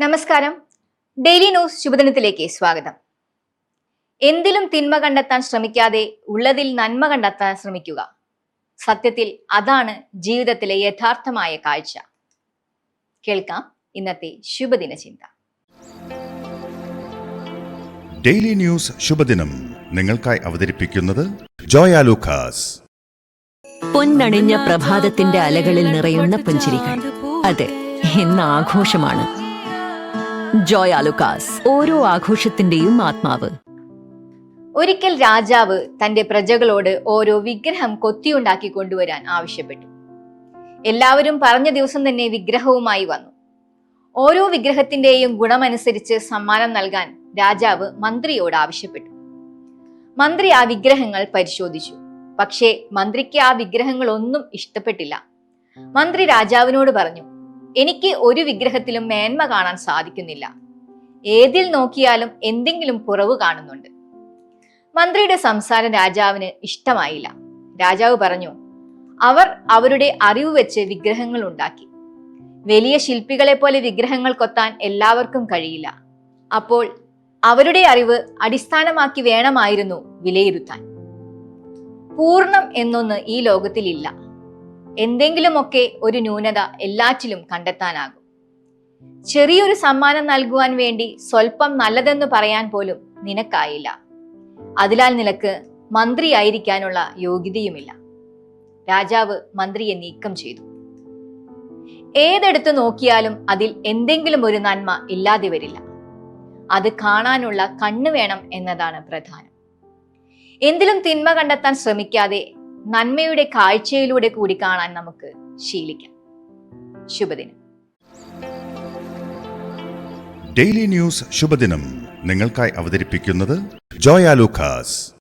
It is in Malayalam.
നമസ്കാരം. ഡെയിലി ന്യൂസ് ശുഭദിനത്തിലേക്ക് സ്വാഗതം. എന്തിലും തിന്മ കണ്ടെത്താൻ ശ്രമിക്കാതെ ഉള്ളതിൽ നന്മ കണ്ടെത്താൻ ശ്രമിക്കുക. സത്യത്തിൽ അതാണ് ജീവിതത്തിലെ യഥാർത്ഥമായ കാഴ്ച. കേൾക്കാം ഇന്നത്തെ ശുഭദിന ചിന്ത. ഡെയിലി ന്യൂസ് ശുഭദിനം നിങ്ങൾക്കായി അവതരിപ്പിക്കുന്നത് ജോയ ലൂക്കാസ്. പൊന്നണിഞ്ഞ പ്രഭാതത്തിന്റെ അലകളിൽ നിറയുന്ന പുഞ്ചിരികൾ. അതെ ഇന്ന് ആഘോഷമാണ് ജോയ് ആലുക്കാസ് ഓരോ ആഘോഷത്തിന്റെയും ആത്മാവ്. ഒരിക്കൽ രാജാവ് തന്റെ പ്രജകളോട് ഓരോ വിഗ്രഹം കൊത്തിയുണ്ടാക്കി കൊണ്ടുവരാൻ ആവശ്യപ്പെട്ടു. എല്ലാവരും പറഞ്ഞ ദിവസം തന്നെ വിഗ്രഹവുമായി വന്നു. ഓരോ വിഗ്രഹത്തിന്റെയും ഗുണമനുസരിച്ച് സമ്മാനം നൽകാൻ രാജാവ് മന്ത്രിയോട് ആവശ്യപ്പെട്ടു. മന്ത്രി ആ വിഗ്രഹങ്ങൾ പരിശോധിച്ചു. പക്ഷേ മന്ത്രിക്ക് ആ വിഗ്രഹങ്ങൾ ഒന്നും ഇഷ്ടപ്പെട്ടില്ല. മന്ത്രി രാജാവിനോട് പറഞ്ഞു എനിക്ക് ഒരു വിഗ്രഹത്തിലും മേന്മ കാണാൻ സാധിക്കുന്നില്ല. ഏതിൽ നോക്കിയാലും എന്തെങ്കിലും കുറവ് കാണുന്നുണ്ട്. മന്ത്രിയുടെ സംസാരം രാജാവിന് ഇഷ്ടമായില്ല. രാജാവ് പറഞ്ഞു അവർ അവരുടെ അറിവ് വെച്ച് വിഗ്രഹങ്ങൾ ഉണ്ടാക്കി. വലിയ ശില്പികളെ പോലെ വിഗ്രഹങ്ങൾ കൊത്താൻ എല്ലാവർക്കും കഴിയില്ല. അപ്പോൾ അവരുടെ അറിവ് അടിസ്ഥാനമാക്കി വേണമായിരുന്നു വിലയിരുത്താൻ. പൂർണം എന്നൊന്ന് ഈ ലോകത്തിലില്ല. എന്തെങ്കിലുമൊക്കെ ഒരു ന്യൂനത എല്ലാറ്റിലും കണ്ടെത്താനാകും. ചെറിയൊരു സമ്മാനം നൽകുവാൻ വേണ്ടി സ്വല്പം നല്ലതെന്ന് പറയാൻ പോലും നിനക്കായില്ല. അതിലാൽ നിനക്ക് മന്ത്രിയായിരിക്കാനുള്ള യോഗ്യതയുമില്ല. രാജാവ് മന്ത്രിയെ നീക്കം ചെയ്തു. ഏതെടുത്ത് നോക്കിയാലും അതിൽ എന്തെങ്കിലും ഒരു നന്മ ഇല്ലാതെ വരില്ല. അത് കാണാനുള്ള കണ്ണ് വേണം എന്നതാണ് പ്രധാനം. എന്തിലും തിന്മ കണ്ടെത്താൻ ശ്രമിക്കാതെ നന്മയുടെ കാഴ്ചയിലൂടെ കൂടി കാണാൻ നമുക്ക് ശീലിക്കാം. ശുഭദിനം. ഡെയിലി ന്യൂസ് ശുഭദിനം നിങ്ങൾക്കായി അവതരിപ്പിക്കുന്നത് ജോയ ലൂക്കാസ്.